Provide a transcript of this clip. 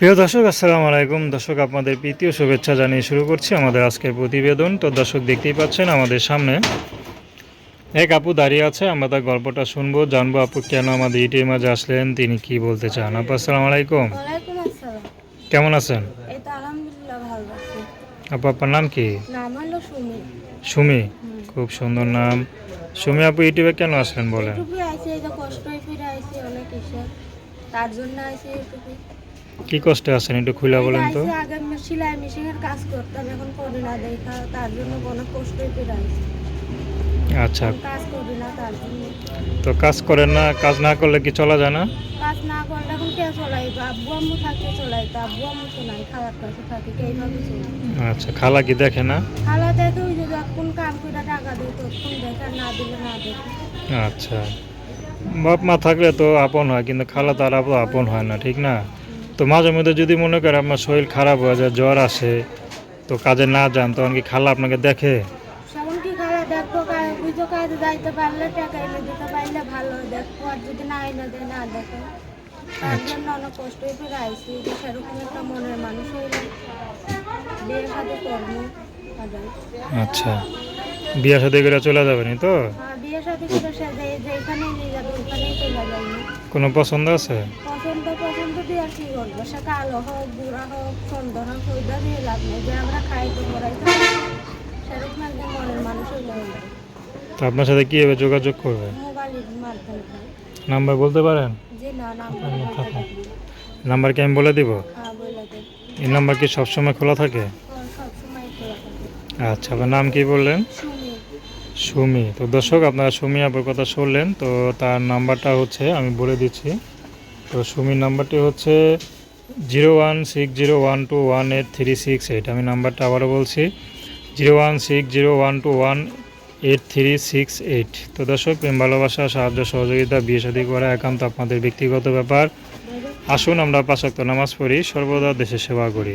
প্রিয় দর্শক আসসালামু আলাইকুম। দর্শক আপনাদের প্রীতীয় শুভেচ্ছা জানিয়ে শুরু করছি আমাদের আজকের প্রতিবেদন। তো দর্শক দেখতেই পাচ্ছেন আমাদের সামনে এক আপু দাঁড়িয়ে আছে। আমরা তার গল্পটা শুনব জানব আপু কেন আমাদের ইটির মাঝে আসলেন তিনি কি বলতে চান? আপু আসসালামু আলাইকুম। কেমন আছেন? আপু আপনার নাম কি? সুমি। খুব সুন্দর নাম। সুমি আপু ইউটিউবে কেন আসলেন বলেন? তার জন্য কি কষ্টে আছেন একটু খুলে বলেন তো? আগে আমি সেলাই মেশিনের কাজ করতাম এখন করি না দেখা তার জন্য কষ্ট হয়ে আচ্ছা। কাজ করি না তার জন্য। তো কাজ করেন না কাজ না করলে কি চলা যায় না? কাজ না করলে এখন কে চলাই আব্বু আম্মু থাকতে চলাই তো আব্বু আম্মু তো নাই খাওয়ার কাছে থাকি কে এইভাবে চলাই আচ্ছা খালা কি দেখে না? খালা দেখে ওই যে যখন কাম করে টাকা তখন দেখে না দিলে না দেখে আচ্ছা। বাপ মা থাকলে তো আপন হয় কিন্তু খালা তার আপন হয় না ঠিক না? তো মাঝে মধ্যে যদি মনে করে আপনার শরীর খারাপ হয়ে যায় জ্বর আসে তো কাজে না যান তখন কি খালা আপনাকে দেখে? হয়ে। হইলে বিয়ে আচ্ছা। বিয়া সাথে করে চলে যাবেনি তো? বিয়ে সাথে করে সে যে যেখানেই নিয়ে যাবে ওখানেই যাবে কোনো পছন্দ আছে? পছন্দ পছন্দ দিয়ে আর কি করব সে কালো হোক বুড়া হোক সুন্দর হোক ওইটা দিয়ে লাভ নেই। যে আমরা খাই তো করাইতে সেরকম একজন মনের মানুষ হইলে হইলে তো আপনার সাথে কীভাবে যোগাযোগ করবে? নাম্বার বলতে পারেন? বলতে কথা- নাম্বার কি আমি বলে দিব? হ্যাঁ এই নাম্বার কি সবসময় খোলা থাকে? খোলা থাকে। আচ্ছা আপনার নাম কি বললেন? সুমি। তো দর্শক, আপনারা সুমি আপুর কথা শুনলেন, তো তার নাম্বারটা হচ্ছে, আমি বলে দিচ্ছি। তো সুমির নাম্বারটি হচ্ছে zero one six zero one two one eight three six eight. আমি নাম্বারটা আবারও বলছি, zero one six zero one two one eight three six eight. তো দর্শক, প্রেম, ভালোবাসা, সাহায্য, সহযোগিতা, বিয়ে শাদী করা একান্ত আপনাদের ব্যক্তিগত ব্যাপার। আসুন আমরা পাশাক্ত নামাজ পড়ি, সর্বদা দেশের সেবা করি।